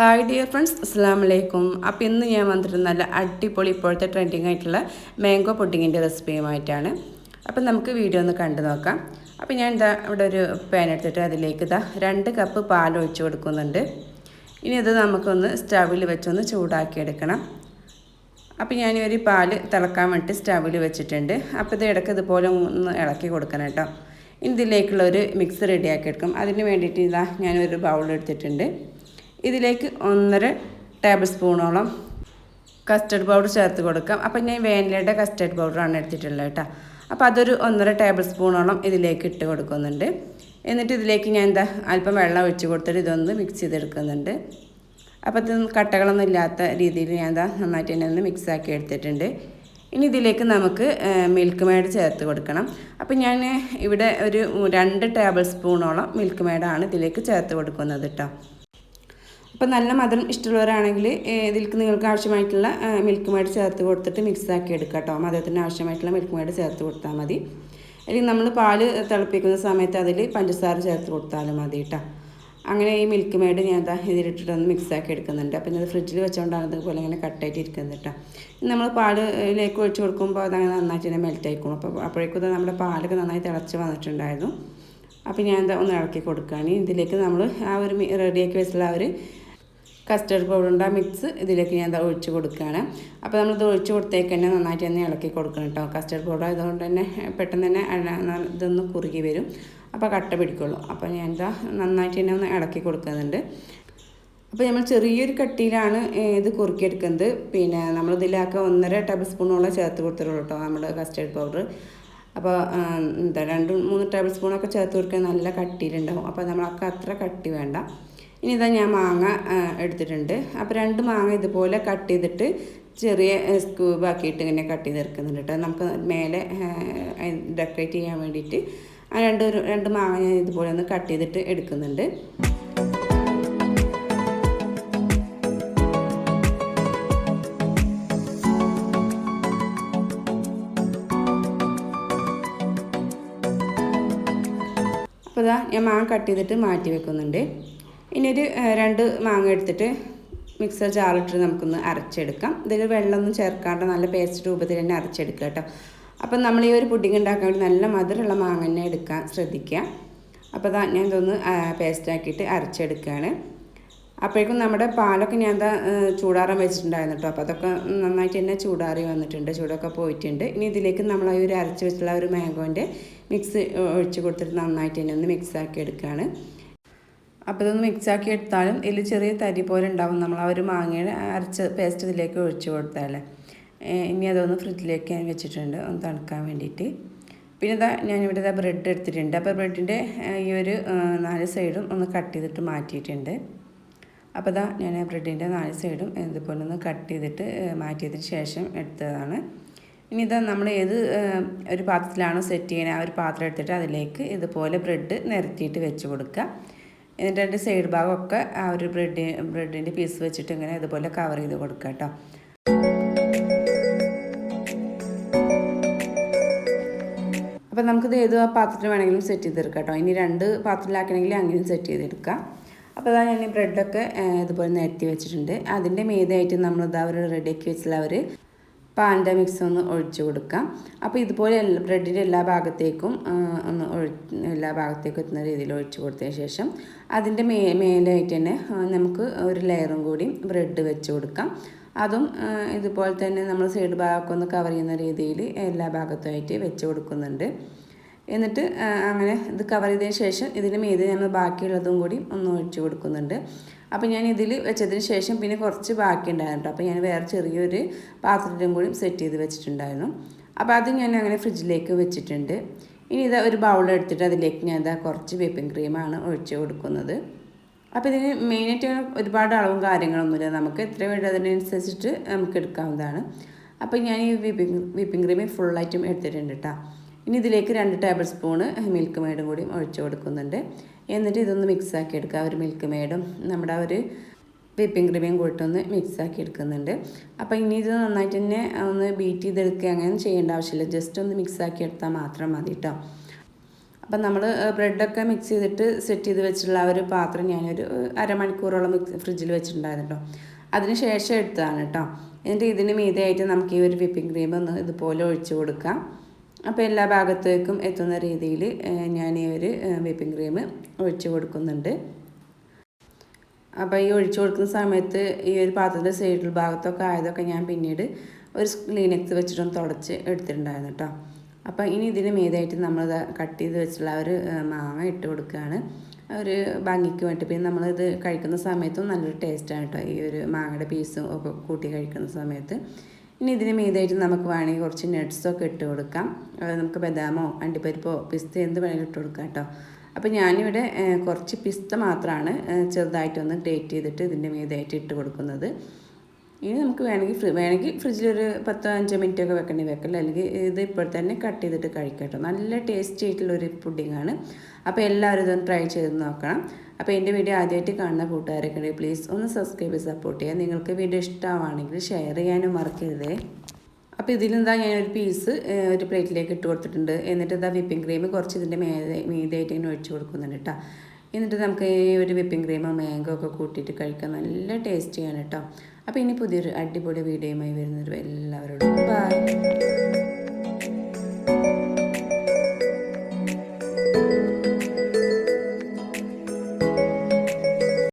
Hi dear friends അസ്സാം വലൈക്കും അപ്പോൾ ഇന്ന് ഞാൻ വന്നിട്ട് നല്ല അടിപൊളി ഇപ്പോഴത്തെ ട്രെൻഡിങ് ആയിട്ടുള്ള മാംഗോ പുഡിങ്ങിന്റെ റെസിപ്പിയുമായിട്ടാണ് അപ്പം നമുക്ക് വീഡിയോ ഒന്ന് കണ്ടു നോക്കാം. അപ്പോൾ ഞാൻ ഇതാ ഇവിടെ ഒരു പാൻ എടുത്തിട്ട് അതിലേക്ക് ഇതാ രണ്ട് കപ്പ് പാൽ ഒഴിച്ച് കൊടുക്കുന്നുണ്ട്. ഇനി ഇത് നമുക്കൊന്ന് സ്റ്റവിൽ വെച്ചൊന്ന് ചൂടാക്കിയെടുക്കണം. അപ്പോൾ ഞാൻ ഒരു പാൽ തിളക്കാൻ വേണ്ടി സ്റ്റവിൽ വെച്ചിട്ടുണ്ട്. അപ്പോൾ ഇത് ഇടയ്ക്ക് ഇതുപോലെ ഒന്ന് ഇളക്കി കൊടുക്കണം കേട്ടോ. ഇതിലേക്കുള്ള ഒരു മിക്സ് റെഡിയാക്കി എടുക്കും. അതിന് വേണ്ടിയിട്ട് ഇതാ ഞാനൊരു ബൗൾ എടുത്തിട്ടുണ്ട്. ഇതിലേക്ക് ഒന്നര ടേബിൾ സ്പൂണോളം കസ്റ്റർഡ് പൗഡർ ചേർത്ത് കൊടുക്കാം. അപ്പം ഞാൻ വേനിലയുടെ കസ്റ്റർഡ് പൗഡറാണ് എടുത്തിട്ടുള്ളത് കേട്ടോ. അപ്പോൾ അതൊരു ഒന്നര ടേബിൾ സ്പൂണോളം ഇതിലേക്ക് ഇട്ട് കൊടുക്കുന്നുണ്ട്. എന്നിട്ട് ഇതിലേക്ക് ഞാൻ എന്താ അല്പം വെള്ളം ഒഴിച്ച് കൊടുത്തിട്ട് ഇതൊന്ന് മിക്സ് ചെയ്തെടുക്കുന്നുണ്ട്. അപ്പോൾ ഇത് കട്ടകളൊന്നും ഇല്ലാത്ത രീതിയിൽ ഞാൻ എന്താ നന്നായിട്ട് തന്നെ ഒന്ന് മിക്സ് ആക്കി എടുത്തിട്ടുണ്ട്. ഇനി ഇതിലേക്ക് നമുക്ക് മിൽക്ക് മേഡ് ചേർത്ത് കൊടുക്കണം. അപ്പം ഞാൻ ഇവിടെ ഒരു രണ്ട് ടേബിൾ സ്പൂണോളം മിൽക്ക് മേഡാണ് ഇതിലേക്ക് ചേർത്ത് കൊടുക്കുന്നത് കേട്ടോ. അപ്പോൾ നല്ല മധുരം ഇഷ്ടമുള്ളവരാണെങ്കിൽ ഇതിലേക്ക് നിങ്ങൾക്ക് ആവശ്യമായിട്ടുള്ള മിൽക്ക് മേഡ് ചേർത്ത് കൊടുത്തിട്ട് മിക്സ് ആക്കി എടുക്കുക കേട്ടോ. മധുരത്തിന് ആവശ്യമായിട്ടുള്ള മിൽക്ക് മേഡ് ചേർത്ത് കൊടുത്താൽ മതി. അല്ലെങ്കിൽ നമ്മൾ പാൽ തിളപ്പിക്കുന്ന സമയത്ത് അതിൽ പഞ്ചസാര ചേർത്ത് കൊടുത്താലും മതി കേട്ടോ. അങ്ങനെ ഈ മിൽക്ക് മേഡ് ഞാൻ എന്താ ഇതിലിട്ടിട്ട് ഒന്ന് മിക്സ് ആക്കി എടുക്കുന്നുണ്ട്. അപ്പം ഇത് ഫ്രിഡ്ജിൽ വെച്ചുകൊണ്ടാണ് ഇതുപോലെ ഇങ്ങനെ കട്ടായിട്ട് ഇരിക്കുന്നത് കേട്ടോ. നമ്മൾ പാലിലേക്ക് ഒഴിച്ച് കൊടുക്കുമ്പോൾ അങ്ങനെ നന്നായിട്ട് തന്നെ മെൽറ്റ് ആയിക്കോളും. അപ്പോൾ അപ്പോഴേക്കും നമ്മുടെ പാലൊക്കെ നന്നായി തിളച്ച് വന്നിട്ടുണ്ടായിരുന്നു. അപ്പോൾ ഞാൻ ഒന്ന് ഇളക്കി കൊടുക്കുകയാണ്. ഇതിലേക്ക് നമ്മൾ ആ ഒരു റെഡിയാക്കി വെച്ചിട്ടുള്ള ആ ഒരു കസ്റ്റർഡ് പൗഡറിന്റെ മിക്സ് ഇതിലേക്ക് ഞാൻ ഒഴിച്ച് കൊടുക്കുകയാണ് അപ്പോൾ നമ്മളിത് ഒഴിച്ച് കൊടുത്തേക്ക് തന്നെ നന്നായിട്ട് തന്നെ ഇളക്കി കൊടുക്കണം കേട്ടോ കസ്റ്റർഡ് പൗഡർ ആയതുകൊണ്ട് തന്നെ പെട്ടെന്ന് തന്നെ ഇതൊന്ന് കുറുകി വരും. അപ്പോൾ കട്ട പിടിക്കുള്ളൂ. അപ്പോൾ ഞാൻ എന്താ നന്നായിട്ട് തന്നെ ഒന്ന് ഇളക്കി കൊടുക്കുന്നുണ്ട്. അപ്പോൾ നമ്മൾ ചെറിയൊരു കട്ടിയിലാണ് ഇത് കുറുക്കിയെടുക്കുന്നത്. പിന്നെ നമ്മളിതിലാക്ക ഒന്നര ടേബിൾ സ്പൂണോളം ചേർത്ത് കൊടുത്തിട്ടുള്ളൂ കേട്ടോ നമ്മുടെ കസ്റ്റേർഡ് പൗഡർ അപ്പോൾ എന്താ രണ്ട് മൂന്ന് ടേബിൾ സ്പൂണൊക്കെ ചേർത്ത് കൊടുക്കാൻ നല്ല കട്ടിയിലുണ്ടാവും. അപ്പോൾ നമ്മളൊക്കെ അത്ര കട്ടി വേണ്ട. ഇനി ഇതാ ഞാൻ മാങ്ങ എടുത്തിട്ടുണ്ട്. അപ്പോൾ രണ്ട് മാങ്ങ ഇതുപോലെ കട്ട് ചെയ്തിട്ട് ചെറിയ സ്ക്യൂബ് ആക്കിയിട്ട് ഇങ്ങനെ കട്ട് ചെയ്തെടുക്കുന്നുണ്ട് കേട്ടോ നമുക്ക് മേലെ ഡെക്കറേറ്റ് ചെയ്യാൻ വേണ്ടിയിട്ട് ആ രണ്ട് രണ്ട് മാങ്ങ ഞാൻ ഇതുപോലെ ഒന്ന് കട്ട് ചെയ്തിട്ട് എടുക്കുന്നുണ്ട്. അപ്പോൾ ഇതാ ഞാൻ മാങ്ങ കട്ട് ചെയ്തിട്ട് മാറ്റി വെക്കുന്നുണ്ട്. ഇനി ഒരു രണ്ട് മാങ്ങ എടുത്തിട്ട് മിക്സർ ജാറിട്ട് നമുക്കൊന്ന് അരച്ചെടുക്കാം. ഇതിൽ വെള്ളമൊന്നും ചേർക്കാണ്ട് നല്ല പേസ്റ്റ് രൂപത്തിൽ തന്നെ അരച്ചെടുക്കുക കേട്ടോ. അപ്പം നമ്മൾ ഈ ഒരു പുഡിങ് ഉണ്ടാക്കാൻ വേണ്ടി നല്ല മധുരമുള്ള മാങ്ങ തന്നെ എടുക്കാൻ ശ്രദ്ധിക്കുക. അപ്പോൾ ഇതാ ഞാൻ ഇതൊന്ന് പേസ്റ്റാക്കിയിട്ട് അരച്ചെടുക്കുകയാണ്. അപ്പോഴേക്കും നമ്മുടെ പാലൊക്കെ ഞാൻ എന്താ ചൂടാറാൻ വെച്ചിട്ടുണ്ടായിരുന്നു കേട്ടോ. അപ്പോൾ അതൊക്കെ നന്നായിട്ട് തന്നെ ചൂടാറി വന്നിട്ടുണ്ട് ചൂടൊക്കെ പോയിട്ടുണ്ട്. ഇനി ഇതിലേക്ക് നമ്മൾ ഈ ഒരു അരച്ച് വെച്ചിട്ടുള്ള ഒരു മാംഗോന്റെ മിക്സ് ഒഴിച്ച് കൊടുത്തിട്ട് നന്നായിട്ട് തന്നെ ഒന്ന് മിക്സാക്കി എടുക്കുകയാണ്. അപ്പോൾ ഇതൊന്ന് മിക്സാക്കി എടുത്താലും ഇതിൽ ചെറിയ തരി പോലെ ഉണ്ടാവും. നമ്മൾ ആ ഒരു മാങ്ങയുടെ അരച്ച പേസ്റ്റ് ഇതിലേക്ക് ഒഴിച്ച് കൊടുത്താൽ. ഇനി അതൊന്ന് ഫ്രിഡ്ജിലേക്ക് ഞാൻ വെച്ചിട്ടുണ്ട്. ഒന്ന് തണുക്കാൻ വേണ്ടിയിട്ട്. പിന്നെ ഇതാ ഞാനിവിടെ ഇതാ ബ്രെഡ് എടുത്തിട്ടുണ്ട്. അപ്പോൾ ബ്രെഡിന്റെ ഈ ഒരു നാല് സൈഡും ഒന്ന് കട്ട് ചെയ്തിട്ട് മാറ്റിയിട്ടുണ്ട്. അപ്പോൾ ഇതാ ഞാൻ ബ്രെഡിന്റെ നാല് സൈഡും ഇതുപോലെ ഒന്ന് കട്ട് ചെയ്തിട്ട് മാറ്റിയതിന് ശേഷം എടുത്തതാണ്. ഇനി ഇതാ നമ്മൾ ഏത് ഒരു പാത്രത്തിലാണോ സെറ്റ് ചെയ്യുന്നത് ആ ഒരു പാത്രം എടുത്തിട്ട് അതിലേക്ക് ഇതുപോലെ ബ്രെഡ് നിരത്തിയിട്ട് വെച്ച് കൊടുക്കുക. എന്നിട്ട് അതിന്റെ സൈഡ് ഭാഗമൊക്കെ ആ ഒരു ബ്രെഡ് ബ്രെഡിന്റെ പീസ് വെച്ചിട്ട് ഇങ്ങനെ ഇതുപോലെ കവർ ചെയ്ത് കൊടുക്കുക കേട്ടോ. അപ്പം നമുക്കിത് ഏത് പാത്രത്തിൽ വേണമെങ്കിലും സെറ്റ് ചെയ്തെടുക്കാം കേട്ടോ. ഇനി രണ്ട് പാത്രത്തിലാക്കണമെങ്കിൽ അങ്ങനെയും സെറ്റ് ചെയ്തെടുക്കാം. അപ്പോൾ അതാ ഞാൻ ബ്രെഡൊക്കെ ഇതുപോലെ നിരത്തി വെച്ചിട്ടുണ്ട്. അതിന്റെ മീതായിട്ട് ഇതാ ഒരു റെഡിയാക്കി വെച്ചിട്ടുള്ള അവർ പാലിന്റെ മിക്സ് ഒന്ന് ഒഴിച്ച് കൊടുക്കാം. അപ്പോൾ ഇതുപോലെ ബ്രെഡിന്റെ എല്ലാ ഭാഗത്തേക്കും ഒന്ന് ഒഴി എല്ലാ ഭാഗത്തേക്കും എത്തുന്ന രീതിയിൽ ഒഴിച്ച് കൊടുത്തതിന് ശേഷം അതിന്റെ മേ മേലായിട്ട് തന്നെ നമുക്ക് ഒരു ലെയറും കൂടി ബ്രെഡ് വെച്ച് കൊടുക്കാം. അതും ഇതുപോലെ തന്നെ നമ്മൾ സൈഡ് ഭാഗമൊക്കെ ഒന്ന് കവർ ചെയ്യുന്ന രീതിയിൽ എല്ലാ ഭാഗത്തുമായിട്ട് വെച്ച് കൊടുക്കുന്നുണ്ട്. എന്നിട്ട് അങ്ങനെ ഇത് കവർ ചെയ്തതിന് ശേഷം ഇതിന് മീതെ നമ്മൾ ബാക്കിയുള്ളതും കൂടി ഒന്ന് ഒഴിച്ചു കൊടുക്കുന്നുണ്ട്. അപ്പോൾ ഞാൻ ഇതിൽ വെച്ചതിന് ശേഷം പിന്നെ കുറച്ച് ബാക്കി ഉണ്ടായിരുന്നു അപ്പോൾ ഞാൻ വേറെ ചെറിയൊരു പാത്രത്തിലും കൂടി സെറ്റ് ചെയ്ത് വെച്ചിട്ടുണ്ടായിരുന്നു. അപ്പോൾ അത് ഞാൻ അങ്ങനെ ഫ്രിഡ്ജിലേക്ക് വെച്ചിട്ടുണ്ട്. ഇനി ഇതാ ഒരു ബൗൾ എടുത്തിട്ട് അതിലേക്ക് ഞാൻ ഇതാ കുറച്ച് വിപ്പിംഗ് ക്രീമാണ് ഒഴിച്ച് കൊടുക്കുന്നത്. അപ്പോൾ ഇതിന് മെയിനായിട്ട് ഒരുപാട് അളവും കാര്യങ്ങളൊന്നുമില്ല. നമുക്ക് എത്ര വേണ്ട അതിനനുസരിച്ചിട്ട് നമുക്ക് എടുക്കാവുന്നതാണ്. അപ്പോൾ ഞാൻ ഈ വിപ്പിംഗ് വിപ്പിംഗ് ക്രീം ഫുള്ളായിട്ടും എടുത്തിട്ടുണ്ട് കേട്ടോ. ഇനി ഇതിലേക്ക് രണ്ട് ടേബിൾ സ്പൂണ് മിൽക്ക് മെയ്ഡും കൂടി ഒഴിച്ച് കൊടുക്കുന്നുണ്ട്. എന്നിട്ട് ഇതൊന്ന് മിക്സ് ആക്കി എടുക്കുക. ഒരു മിൽക്ക് മെയ്ഡും നമ്മുടെ ഒരു വിപ്പിംഗ് ക്രീമിയും മിക്സ് ആക്കി എടുക്കുന്നുണ്ട്. അപ്പോൾ ഇനി ഇത് നന്നായിട്ട് തന്നെ ഒന്ന് ബീറ്റ് ചെയ്തെടുക്കുക. അങ്ങനെ ചെയ്യേണ്ട ആവശ്യമില്ല. ജസ്റ്റ് ഒന്ന് മിക്സ് ആക്കി എടുത്താൽ മാത്രം മതി കേട്ടോ അപ്പം നമ്മൾ ബ്രെഡൊക്കെ മിക്സ് ചെയ്തിട്ട് സെറ്റ് ചെയ്ത് വെച്ചിട്ടുള്ള ആ ഒരു പാത്രം ഞാനൊരു അരമണിക്കൂറോളം മിക്സ് ഫ്രിഡ്ജിൽ വെച്ചിട്ടുണ്ടായിരുന്നു കേട്ടോ അതിന് ശേഷം എടുത്തതാണ് കേട്ടോ എന്നിട്ട് ഇതിന് മീതെയായിട്ട് നമുക്ക് ഈ ഒരു വിപ്പിംഗ് ക്രീം ഒന്ന് ഇതുപോലെ ഒഴിച്ച് കൊടുക്കാം. അപ്പോൾ എല്ലാ ഭാഗത്തേക്കും എത്തുന്ന രീതിയിൽ ഞാൻ ഈ ഒരു വിപ്പിംഗ് ക്രീം ഒഴിച്ചു കൊടുക്കുന്നുണ്ട്. അപ്പോൾ ഈ ഒഴിച്ചു കൊടുക്കുന്ന സമയത്ത് ഈ ഒരു പാത്രത്തിന്റെ സൈഡിൽ ഭാഗത്തൊക്കെ ആയതൊക്കെ ഞാൻ പിന്നീട് ഒരു ക്ലീനെക്സ് വെച്ചിട്ടൊന്ന് തുടച്ച് എടുത്തിട്ടുണ്ടായിരുന്നു കേട്ടോ. അപ്പോൾ ഇനി ഇതിന് മീതായിട്ട് നമ്മൾ കട്ട് ചെയ്ത് വെച്ചിട്ടുള്ള ഒരു മാങ്ങ ഇട്ട് കൊടുക്കുകയാണ്. ഒരു ഭംഗിക്ക് വേണ്ടി. പിന്നെ നമ്മളിത് കഴിക്കുന്ന സമയത്തും നല്ലൊരു ടേസ്റ്റാണ് കേട്ടോ ഈ ഒരു മാങ്ങയുടെ പീസും ഒക്കെ കൂട്ടി കഴിക്കുന്ന സമയത്ത്. ഇനി ഇതിന് മീതായിട്ട് നമുക്ക് വേണമെങ്കിൽ കുറച്ച് നട്ട്സൊക്കെ ഇട്ട് കൊടുക്കാം. നമുക്ക് ബദാമോ അണ്ടിപ്പരിപ്പോ പിസ്ത എന്ത് വേണമെങ്കിലും ഇട്ട് കൊടുക്കാം കേട്ടോ. അപ്പോൾ ഞാനിവിടെ കുറച്ച് പിസ്ത മാത്രമാണ് ചെറുതായിട്ടൊന്ന് ഗ്രേറ്റ് ചെയ്തിട്ട് ഇതിന്റെ മീതായിട്ട് ഇട്ട് കൊടുക്കുന്നത്. ഇനി നമുക്ക് വേണമെങ്കിൽ വേണമെങ്കിൽ ഫ്രിഡ്ജിലൊരു പത്തോ അഞ്ചോ മിനിറ്റ് ഒക്കെ വെക്കണേ വെക്കല്ല? അല്ലെങ്കിൽ ഇത് ഇപ്പോൾ തന്നെ കട്ട് ചെയ്തിട്ട് കഴിക്കട്ടോ. കേട്ടോ നല്ല ടേസ്റ്റി ആയിട്ടുള്ളൊരു പുഡിങ്ങാണ്. അപ്പോൾ എല്ലാവരും ഇതൊന്ന് ട്രൈ ചെയ്ത് നോക്കണം. അപ്പോൾ എന്റെ വീഡിയോ ആദ്യമായിട്ട് കാണുന്ന കൂട്ടുകാരൊക്കെ ഉണ്ടെങ്കിൽ പ്ലീസ് ഒന്ന് സബ്സ്ക്രൈബ് ചെയ്ത് സപ്പോർട്ട് ചെയ്യുക. നിങ്ങൾക്ക് വീഡിയോ ഇഷ്ടമാണെങ്കിൽ ഷെയർ ചെയ്യാനും മറക്കരുതേ. അപ്പോൾ ഇതിലെന്താ ഞാനൊരു പീസ് ഒരു പ്ലേറ്റിലേക്ക് ഇട്ട് കൊടുത്തിട്ടുണ്ട്. എന്നിട്ട് ഇതാ വിപ്പിംഗ് ക്രീം കുറച്ച് ഇതിന്റെ മേലെ മീതായിട്ട് ഇങ്ങനെ ഒഴിച്ച് കൊടുക്കുന്നുണ്ട് കേട്ടോ. എന്നിട്ട് നമുക്ക് ഈ ഒരു വിപ്പിംഗ് ക്രീമോ മാംഗോ ഒക്കെ കൂട്ടിയിട്ട് കഴിക്കാൻ നല്ല ടേസ്റ്റിയാണ് കേട്ടോ. അപ്പോൾ ഇനി പുതിയൊരു അടിപൊളി വീഡിയോയുമായി വരുന്നൊരു എല്ലാവരോടും ബൈ